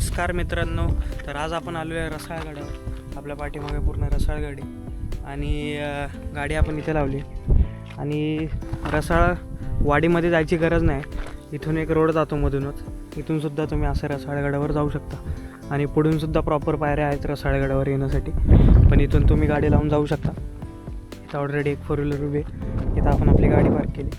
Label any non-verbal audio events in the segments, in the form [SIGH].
नमस्कार मित्रांनो. तर आज आपण आलो आहे रसाळगडावर. आपल्या पाठीमागे पूर्ण रसाळगडी आणि गाडी आपण इथे लावली. आणि रसाळ वाडीमध्ये जायची गरज नाही. इथून एक रोड जातो मधूनच. इथूनसुद्धा तुम्ही असं रसाळगडावर जाऊ शकता. आणि पुढूनसुद्धा प्रॉपर पायऱ्या आहेत रसाळगडावर येण्यासाठी. पण इथून तुम्ही गाडी लावून जाऊ शकता. इथं ऑलरेडी एक फोर व्हीलर उभी आहे. इथं आपण आपली गाडी पार्क केली.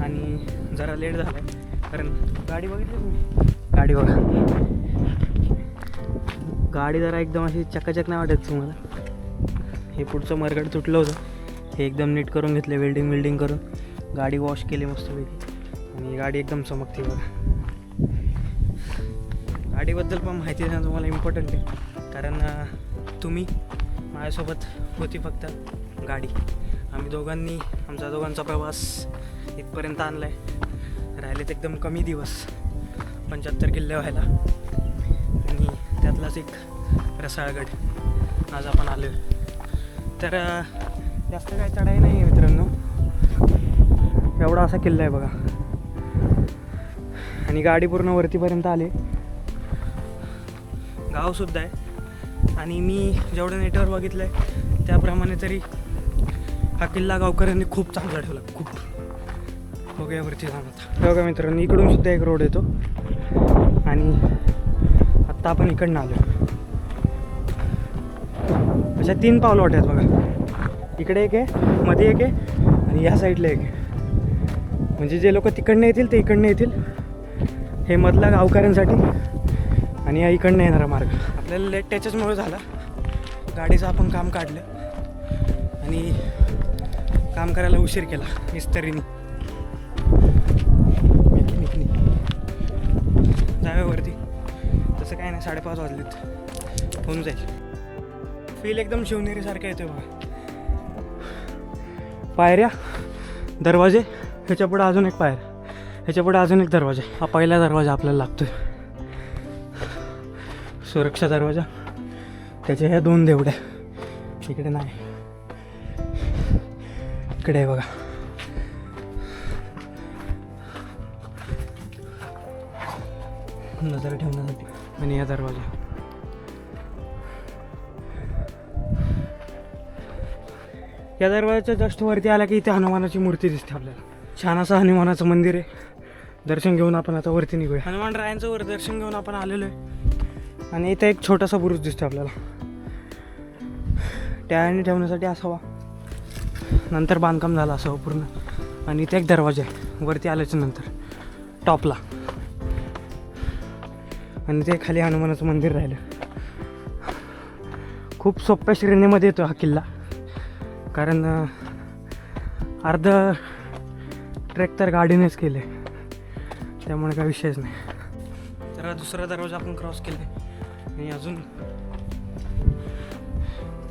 आणि जरा लेट झालं आहे कारण गाडी बघितली तुम्ही? गाडी बघा. गाडी जरा एकदम अशी चकाचक नाही वाटत तुम्हाला. हे पुढचं मरगड तुटलं होतं. हे एकदम नीट करून घेतले वेल्डिंग वेल्डिंग करून. गाडी वॉश केली मस्तपैकी. आणि गाडी एकदम चमकते बघा. गाडीबद्दल पण माहिती देणं तुम्हाला इम्पॉर्टंट आहे. कारण तुम्ही माझ्यासोबत होती फक्त गाडी. आम्ही दोघांनी आमचा दोघांचा प्रवास इथपर्यंत आणला आहे राहिलेत एकदम कमी दिवस. पंच्याहत्तर किल्ले व्हायला. आणि त्यातलाच एक रसाळगड. आज आपण आलो तर जास्त काही चढाई नाही आहे मित्रांनो. एवढा असा किल्ला आहे बघा. आणि गाडी पूर्ण वरतीपर्यंत आली. गावसुद्धा आहे. आणि मी जेवढं नेटवर बघितलं आहे त्याप्रमाणे तरी हा किल्ला गावकऱ्यांनी खूप चांगला ठेवला. खूप. बघूया वरती जाणार बघा मित्रांनो इकडून सुद्धा एक रोड येतो. आणि आता आपण इकडनं आलो. अशा तीन पावलं वाटत बघा. इकडे एक आहे मध्ये एक आहे आणि या साईडला एक आहे. म्हणजे जे लोक तिकडनं येतील ते इकडनं येतील. हे मधला गावकऱ्यांसाठी आणि या इकडनं येणारा मार्ग. आपल्याला लेट त्याच्याचमुळे झाला. गाडीचं आपण काम काढलं आणि काम करायला उशीर केला मिस्त्रीनी. साडेपाच वाजलेत. होऊन जाईल. फील एकदम शिवनेरीसारखं येतोय बघा. पायऱ्या दरवाजे ह्याच्या पुढे अजून एक पायर ह्याच्या पुढे अजून एक दरवाजा. हा पहिला दरवाजा आपल्याला लागतोय. सुरक्षा दरवाजा. त्याच्या ह्या दोन देवड्या. इकडे नाही. इकडे आहे बघा. नजर ठेवण्यासाठी. आणि या दरवाजा. या दरवाजाच्या जस्ट वरती आला की इथे हनुमानाची मूर्ती दिसते आपल्याला. छान असं हनुमानाचं मंदिर आहे. दर्शन घेऊन आपण आता वरती निघूया. हनुमान रायांचं वर दर्शन घेऊन आपण आलेलो आहे. आणि इथे एक छोटासा बुरुज दिसतो आपल्याला. टाळ्याने ठेवण्यासाठी असावा. नंतर बांधकाम झालं असावं पूर्ण. आणि इथे एक दरवाजा आहे. वरती आल्याच्यानंतर. टॉपला. आणि ते खाली हनुमानाचं मंदिर राहिलं. खूप सोप्या श्रेणीमध्ये येतो हा किल्ला. कारण अर्ध ट्रेक तर गाडीनेच केले त्यामुळे काही विषयच नाही. तर दुसरा दरवाजा आपण क्रॉस केले आणि अजून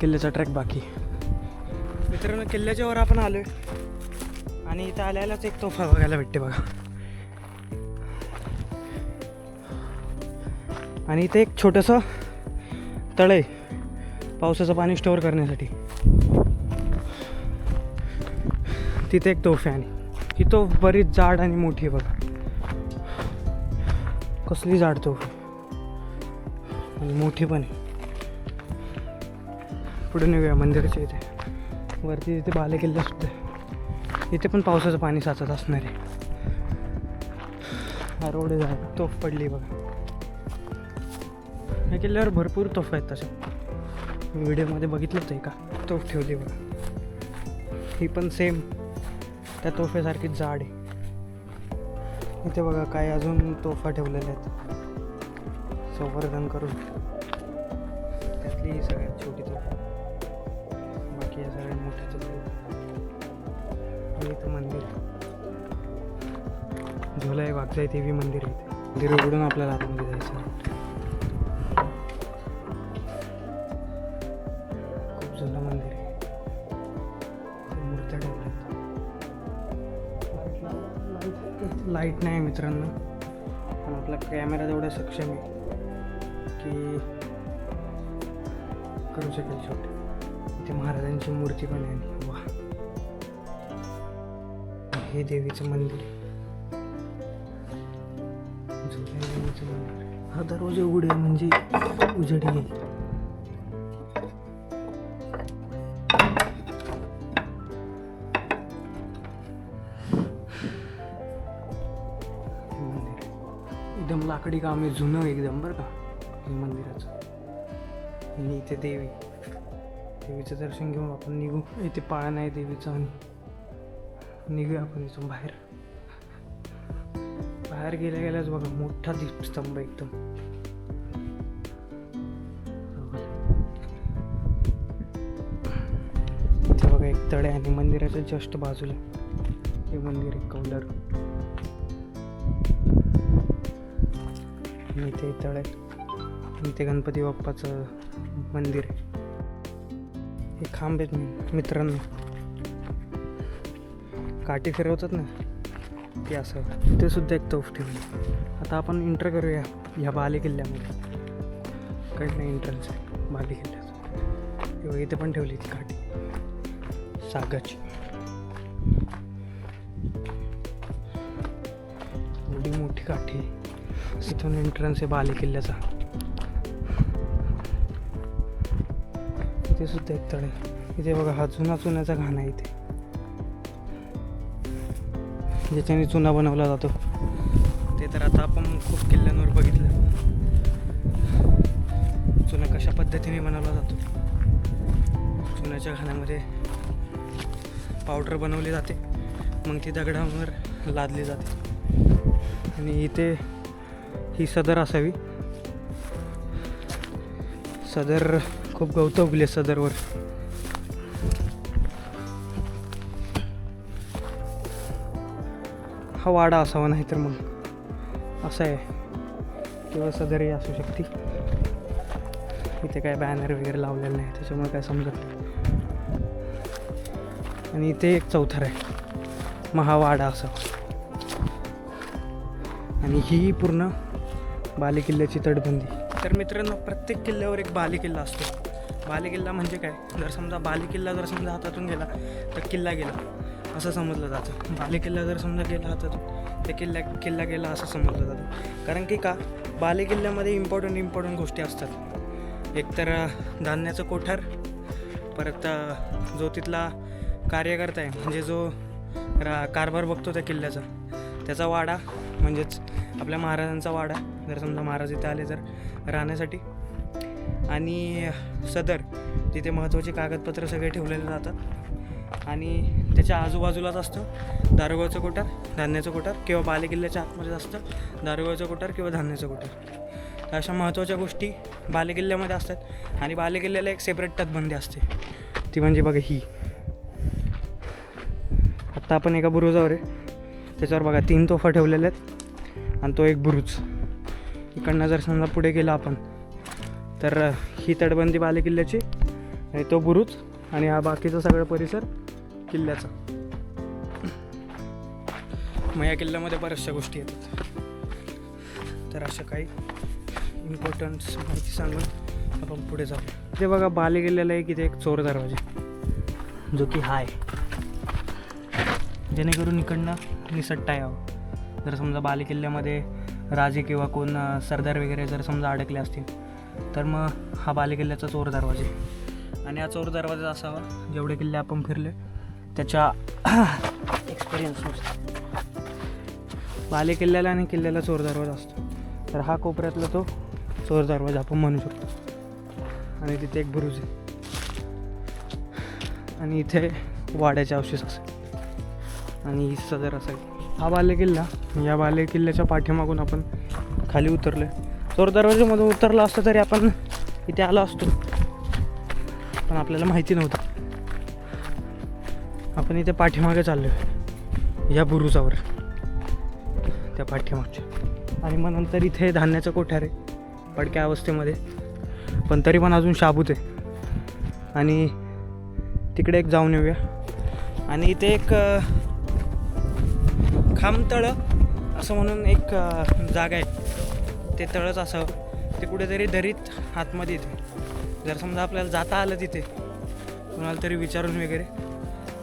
किल्ल्याचा ट्रॅक बाकी. मित्रांनो किल्ल्याच्या वर आपण आहे आणि इथं आल्यालाच एक तोफा बघायला भेटते बघा. आणि इथे एक छोटंसं तळ आहे पावसाचं पाणी स्टोअर करण्यासाठी. तिथे एक तोफ आहे. आणि ही तोफ बरीच जाड आणि मोठी आहे बघा. कसली जाड तोफ. आणि मोठी पण आहे. पुढे नेऊया मंदिराच्या इथे. वरती इथे बाले किल्ला सुद्धा इथे पण पावसाचं पाणी साचत असणार आहे. हा रोड आहे तोफ पडली बघा. या किल्ल्यावर भरपूर तोफ आहेत तसे व्हिडिओमध्ये बघितलंच आहे का तोफ ठेवली बघा. ही पण सेम त्या तोफेसारखी जाड आहे. इथे बघा काय अजून तोफा ठेवलेल्या आहेत. संवर्धन करून. त्यातली ही सगळ्यात छोटी तोफा. बाकी या सगळ्यात मोठ्या तोफा. इथं मंदिर. आहे. झोलाई वागजाई देवी मंदिर आहे. मंदिर उघडून आपल्याला आतमध्ये जायचं लाइट नाही मित्रांनो. पण आपला कॅमेरा तेवढा सक्षम आहे की करू शकेल शॉट इथे महाराजांची मूर्ती पण आहे. वा हे देवीचं मंदिर देवीचं मंदिर हा दरवाजा उघडे म्हणजे उजडी येईल एकदम लाकडी काम आहे जुनं एकदम बरं का हे मंदिराचं. आणि इथे देवी. देवीचं दर्शन घेऊन आपण निघू. इथे पाळणा आहे देवीचं आणि निघूया आपण इथून बाहेर. बाहेर गेल्या गेल्याच बघा मोठा दीपस्तंभ एकदम. इथे बघा एक तळे आणि मंदिराच्या जस्ट बाजूला. हे मंदिर एक कौंडर आणि इथे तळ आहे आणि इथे गणपती बाप्पाचं मंदिर आहे. हे खांब आहेत मित्रांनो. काठी फिरवतात ना ते असं ते सुद्धा एक तोफ ठेवली. आता आपण इंटर करूया ह्या बाले किल्ल्यामध्ये. कडनं एंट्रन्स आहे बाले किल्ल्याचं. तेव्हा इथे पण ठेवली ती काठी. सागाची एवढी मोठी काठी इथून एंट्रन्स आहे बाले किल्ल्याचा. इथे सुद्धा एक तळ. आहे इथे बघा हा जुना चुन्याचा घाण आहे इथे. ज्याच्याने चुना बनवला जातो. ते तर आता आपण खूप किल्ल्यांवर बघितलं. चुना कशा पद्धतीने बनवला जातो? चुन्याच्या घाण्यामध्ये पावडर बनवली जाते. मग ती दगडांवर लादली जाते. आणि इथे ही सदर असावी. सदर खूप गवतं उगले सदरवर. हा वाडा असावा नाही तर मग असं आहे. किंवा सदरही असू शकते. इथे काय बॅनर वगैरे लावलेलं नाही त्याच्यामुळे काय समजत नाही. आणि इथे एक चौथर आहे. मग हा वाडा असावा. आणि ही पूर्ण बालेकिल्ल्याची तटबंदी. तर मित्रांनो प्रत्येक किल्ल्यावर एक बालेकिल्ला असतो. बालेकिल्ला म्हणजे काय? जर समजा बालेकिल्ला जर समजा हातातून गेला तर किल्ला गेला असं समजलं जातं. बालेकिल्ला जर समजा गेला हातातून तर किल्ला किल्ला गेला असं समजलं जातं. कारण की का? बालेकिल्ल्यामध्ये इम्पॉर्टंट इम्पॉर्टंट गोष्टी असतात. एकतर धान्याचं कोठार परत जो तिथला कार्यकर्ता आहे म्हणजे जो रा कारभार बघतो त्या किल्ल्याचा त्याचा वाडा म्हणजेच आपल्या महाराजांचा वाडा. जर समजा महाराज इथे आले तर राहण्यासाठी. आणि सदर तिथे महत्त्वाचे कागदपत्र सगळे ठेवलेले जातात. आणि त्याच्या आजूबाजूलाच असतं दारुगावचं कोठार धान्याचं कोठार किंवा बालेकिल्ल्याच्या आतमध्येच असतं दारुगावचं कोठार किंवा धान्याचं कोठार. तर अशा महत्त्वाच्या गोष्टी बालेकिल्ल्यामध्ये असतात. आणि बालेकिल्ल्याला एक सेपरेट तटबंदी असते. ती म्हणजे बघा ही. आत्ता आपण एका बुरुजावर आहे. त्याच्यावर बघा तीन तोफा ठेवलेल्या आहेत. आणि तो एक बुरुज. इकडनं जर समजा पुढे गेला आपण तर ही तटबंदी बालेकिल्ल्याची आणि तो बुरुज आणि हा बाकीचा सगळा परिसर किल्ल्याचा. मग या किल्ल्यामध्ये बऱ्याचशा गोष्टी येतात. तर अशा काही इम्पॉर्टन्स माहिती सांगून आपण पुढे जाऊ ते बघा बाले किल्ल्याला एक इथे एक चोर दरवाजा जो की हाय. जेणेकरून इकडनं निसटता यावं जर समजा बालेकिल्ल्यामध्ये राजे किंवा कोण सरदार वगैरे जर समजा अडकले असतील तर मग हा बालेकिल्ल्याचा चोर दरवाजा आहे. आणि हा चोर दरवाजा असावा जेवढे किल्ले आपण फिरले त्याच्या [COUGHS] एक्सपिरियन्सनुसार बालेकिल्ल्याला आणि किल्ल्याला चोर दरवाजा असतो. तर हा कोपऱ्यातला तो चोर दरवाजा आपण म्हणू शकतो. आणि तिथे एक बुरुज आहे. आणि इथे वाड्याचे अवशेष असेल. आणि ही सदर असावी हा बालेकिल्ला या बालेकिल्ल्याच्या पाठीमागून आपण खाली उतरलो चोर दरवाजेमधून उतरलो असतं तरी आपण इथे आलो असतो. पण आपल्याला माहिती नव्हतं. आपण इथे पाठीमागे चाललो या बुरुजावर. त्या पाठीमागच्या. आणि मग नंतर इथे धान्याचं कोठार आहे. पडक्या अवस्थेमध्ये. पण तरी पण अजून शाबूत आहे. आणि तिकडे एक जाऊन येऊया. आणि इथे एक खामतळं खांबतळं असं म्हणून एक जागा आहे. ते तळंच असावं ते कुठेतरी दरीत आतमध्ये येते. जर समजा आपल्याला जाता आलं तिथे कोणाला तरी विचारून वगैरे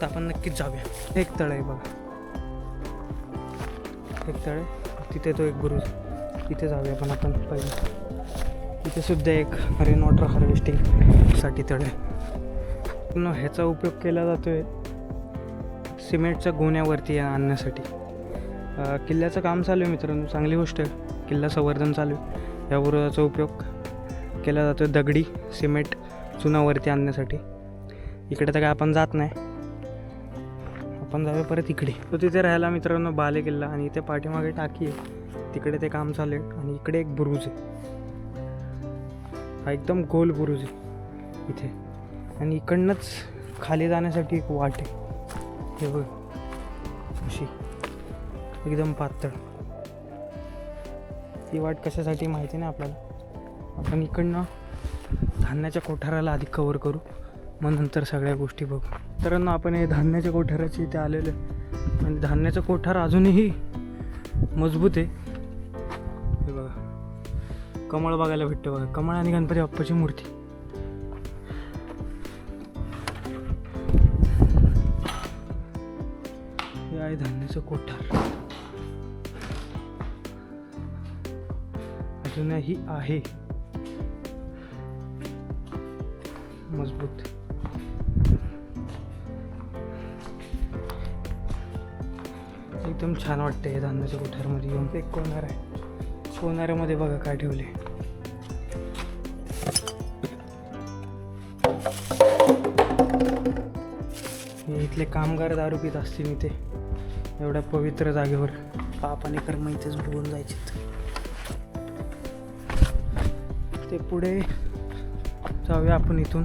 तर आपण नक्कीच जाऊया. एक तळ आहे बघा. एक तळ आहे. तिथे तो एक गुरु तिथे जाऊया पण आपण पहिले. तिथे सुद्धा एक रेन वॉटर हार्वेस्टिंगसाठी तळ आहे. ह्याचा उपयोग केला जातो आहे सिमेंटच्या गोण्यावरती आणण्यासाठी. किल्ल्याचं काम चालू आहे मित्रांनो. चांगली गोष्ट आहे. किल्ला संवर्धन चालू आहे. या बुरुजाचा उपयोग केला जातो दगडी सिमेंट चुनावरती आणण्यासाठी. इकडे तर काय आपण जात नाही. आपण जाऊया परत इकडे. तो तिथे राहायला मित्रांनो बाले किल्ला आणि इथे पाठीमागे टाकी आहे. तिकडे ते काम चालू आहे आणि इकडे एक बुरुज आहे. हा एकदम गोल बुरुज आहे इथे. आणि इकडनंच खाली जाण्यासाठी एक वाट आहे. हे बघ. अशी. एकदम पातळ. ती वाट कशासाठी माहिती नाही आपल्याला. आपण इकडनं धान्याच्या कोठाराला आधी कवर करू मग नंतर सगळ्या गोष्टी बघू. तर ना आपण हे धान्याच्या कोठाराची इथे आलेलं आहे. आणि धान्याचं कोठार अजूनही मजबूत आहे. हे बघा. कमळ बघायला भेटतं बघा. कमळ आणि गणपती बाप्पाची मूर्ती. हे आहे धान्याचं कोठार. अजूनही आहे. मजबूत. एकदम छान वाटतं हे धान्याच्या कोठारमध्ये येऊन. एक कोणार आहे? कोणाऱ्यामध्ये बघा काय ठेवले इथले कामगार दारू पित असतील इथे. एवढ्या पवित्र जागेवर. पाप आणि कर्म इथेच बघून जायचे ते पुढे जाऊया आपण इथून.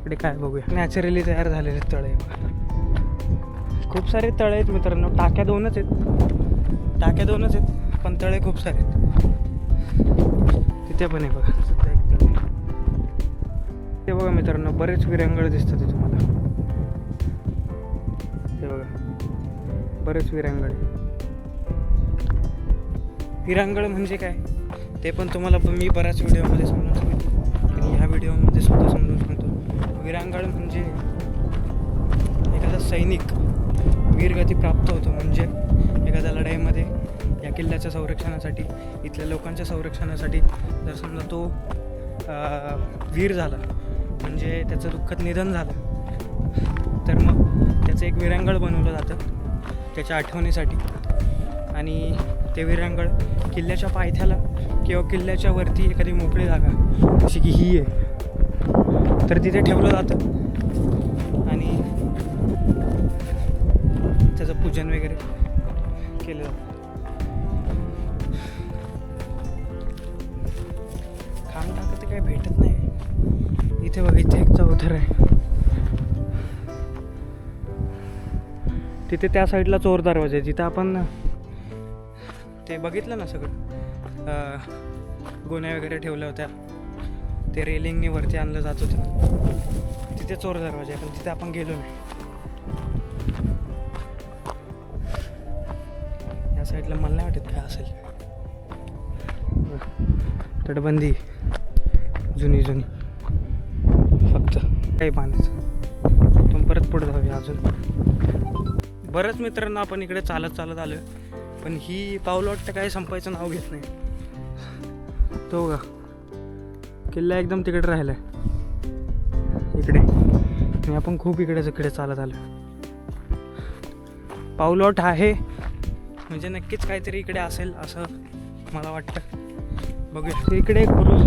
इकडे काय बघूया. नॅचरली तयार झालेले तळे. बघा खूप सारे तळे आहेत मित्रांनो. टाक्या दोनच आहेत. टाक्या दोनच आहेत पण तळे खूप सारे आहेत. तिथे पण आहे बघा. सुद्धा एक तळे. ते बघा मित्रांनो बरेच विरंगळ दिसतात ते तुम्हाला. ते बघा. बरेच विरंगळ. आहे. विरंगळ म्हणजे काय? ते पण तुम्हाला मी बऱ्याच व्हिडिओमध्ये समजून सांगितलं आणि ह्या व्हिडिओमध्ये सुद्धा समजून सांगतो. विरांगळ म्हणजे एखादा सैनिक वीरगती प्राप्त होतो. म्हणजे एखाद्या लढाईमध्ये या किल्ल्याच्या संरक्षणासाठी इथल्या लोकांच्या संरक्षणासाठी जर समजा तो वीर झाला म्हणजे त्याचं दुःखद निधन झालं तर मग त्याचं एक विरांगळ बनवलं जातं त्याच्या आठवणीसाठी. आणि ते विरांगळ किल्ल्याच्या पायथ्याला किंवा किल्ल्याच्या वरती एखादी मोकळी जागा जशी की ही आहे. तर तिथे ठेवलं जातं. आणि त्याचं पूजन वगैरे केलं जातं. खांब टाकत काही भेटत नाही. इथे बघा इथे एक चौथर आहे. तिथे त्या साईडला चोर दरवाजा आहे. जिथं आपण ते बघितलं ना सगळं? गोण्या वगैरे ठेवल्या होत्या. ते रेलिंगने वरती आणलं जात होतं. तिथे चोर दरवाजा आहे पण तिथे आपण गेलो नाही. या साईडला मला नाही वाटत काय असेल. तटबंदी जुनी जुनी. फक्त काही पाण्याचं. आपण परत पुढे जाऊया अजून. बरंच मित्रांनो आपण इकडे चालत चालत आलो पण ही पावलं वाटतं काही संपायचं नाव घेत नाही. तो का किल्ला एकदम तिकडे राहिला इकडे. आणि आपण खूप इकडे इकडे चालत आलो. पाऊलॉट आहे. म्हणजे नक्कीच काहीतरी इकडे असेल असं मला वाटतं. बघूया. इकडे एक बुरुज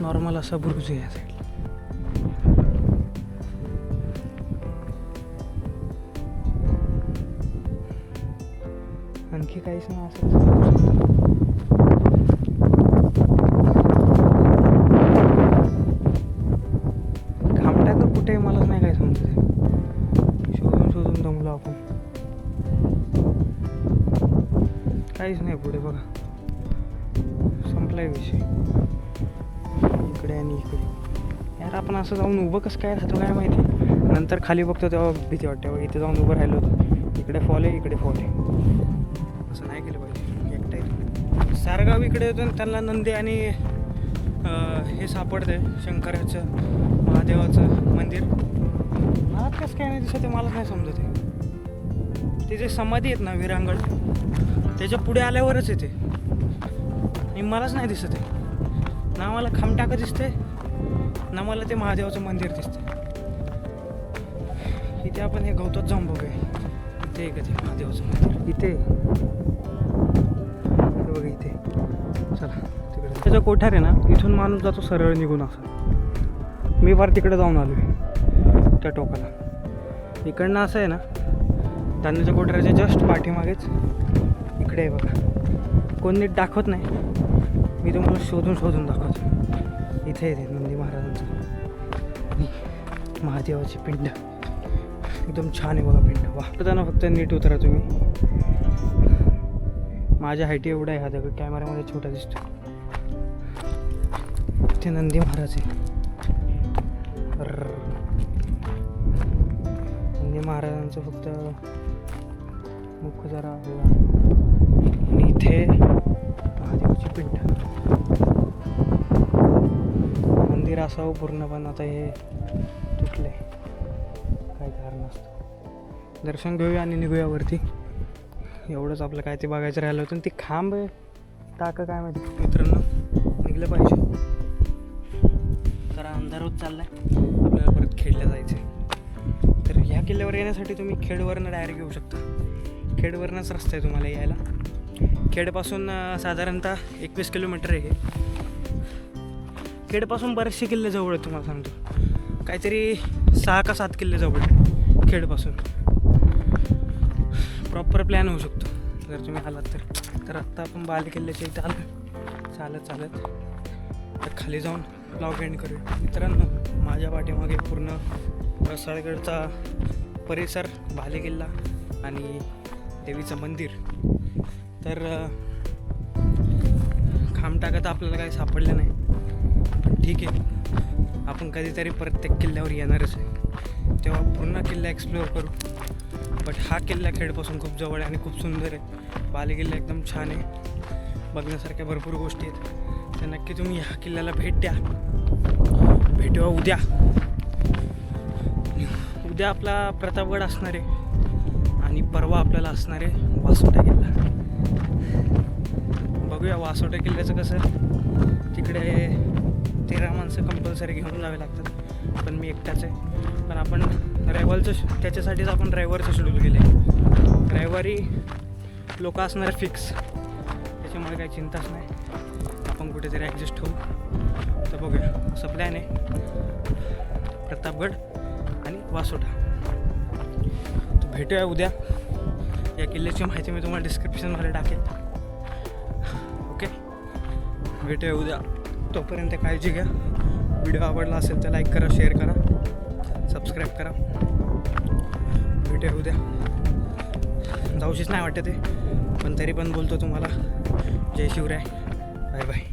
नॉर्मल असा बुरुज आहे. आणखी काहीच नाही असं खामटा कुठे मलाच नाही काय समजत शोधून शोधून दमलो आपण. काहीच नाही पुढे बघा. संपलाय विषय. इकडे आणि इकडे. यार आपण असं जाऊन उभं कसं काय राहतो काय माहिती? नंतर खाली बघतो तेव्हा भीती वाटते. इथे जाऊन उभं राहिलो होतो इकडे फॉल आहे इकडे फॉल आहे. येतो सारगाव इकडे येतो त्यांना नंदी आणि हे सापडते शंकराचं महादेवाचं मंदिर. मला कसं काय नाही दिसत ते मलाच नाही समजत आहे. ते जे समाधी आहेत ना विरांगड त्याच्या पुढे आल्यावरच येते आणि मलाच नाही दिसत आहे. ना मला खामटाकं दिसते ना मला ते महादेवाचं मंदिर दिसते इथे आपण हे गवतात जाऊन बघूया इथे का ते महादेवाचं मंदिर. इथे. तिकडे कोठार आहे ना इथून माणूस जातो सरळ निघून असं. मी फार तिकडे जाऊन आलो आहे त्या टोकाला. इकडनं असं आहे ना धान्याच्या कोठाराच्या जस्ट पाठीमागेच इकडे आहे बघा. कोण नीट दाखवत नाही मी तुम्हाला शोधून शोधून दाखवतो. इथे येते नंदी महाराजांचं. महादेवाचे महादेवाची पिंड. एकदम छान आहे बघा पिंड. वाटताना फक्त नीट उतरा तुम्ही. माझ्या हाईटी एवढा आहे हा दगड कॅमेऱ्यामध्ये छोटा दिसतो ते नंदी महाराज आहे. नंदी महाराजांचं फक्त मुख जरा आणि इथे महादेवाची पिंड. मंदिर असावं पूर्ण पण आता हे तुटले काही कारण असतं दर्शन घेऊया आणि निघूया वरती. एवढंच आपलं काय ते बघायचं राहिलं होतं. ते खांब आहे. काय माहिती. मित्रांनो निघलं पाहिजे. रोज चालला आहे चाललाय. आपल्याला परत खेडला जायचं तर ह्या किल्ल्यावर येण्यासाठी तुम्ही खेडवरनं डायरेक्ट येऊ शकता. खेडवरनंच रस्ता आहे तुम्हाला यायला. खेडपासून साधारणतः एकवीस किलोमीटर आहे खेडपासून बरेचसे किल्ले जवळ आहेत तुम्हाला सांगतो. काहीतरी सहा का सात किल्ले जवळ आहेत खेडपासून. प्रॉपर प्लॅन होऊ शकतो. जर तुम्ही आलात तर. तर आत्ता आपण बाल किल्ल्याच्या इथं आलो. चालत चालत. तर खाली जाऊन ब्लॉग एंड करूया. मित्रांनो माझ्या पाठीमागे पूर्ण रसाळगडचा परिसर भाले किल्ला आणि देवीचं मंदिर. तर अं, तर आपल्याला काही सापडलं नाही. पण ठीक आहे. आपण कधीतरी प्रत्येक किल्ल्यावर येणारच आहे. तेव्हा पूर्ण किल्ला एक्सप्लोअर करू. बट हा किल्ला खेडपासून खूप जवळ आहे आणि खूप सुंदर आहे. बाले किल्ला एकदम छान आहे. बघण्यासारख्या भरपूर गोष्टी आहेत. तर नक्की तुम्ही ह्या किल्ल्याला भेट द्या. भेटवा उद्या. उद्या आपला प्रतापगड असणार आहे. आणि परवा आपल्याला असणार आहे वासोटा किल्ला. बघूया वासोटा किल्ल्याचं कसं तिकडे तेरा माणसं कंपल्सरी घेऊन जावे लागतात. पण मी एकटाच आहे. पण आपण रविवारचं त्याच्यासाठीच आपण ड्रायव्हरचं शेड्यूल केलं आहे रविवारी लोक असणार फिक्स त्याच्यामुळे काही चिंताच नाही. आपण कुठेतरी ॲडजस्ट होऊ. तर बघूया. असं प्लॅन आहे. प्रतापगड आणि वासोटा. तर भेटूया उद्या. या किल्ल्याची माहिती मी तुम्हाला डिस्क्रिप्शनमध्ये टाकेल ओके भेटूया उद्या. तोपर्यंत काळजी घ्या. व्हिडिओ आवडला असेल तर लाईक करा शेअर करा. सबस्क्राईब करा. भेटूया उद्या. जाऊशीच नाही वाटत ते पण तरी पण बोलतो तुम्हाला. जय शिवराय. Bye.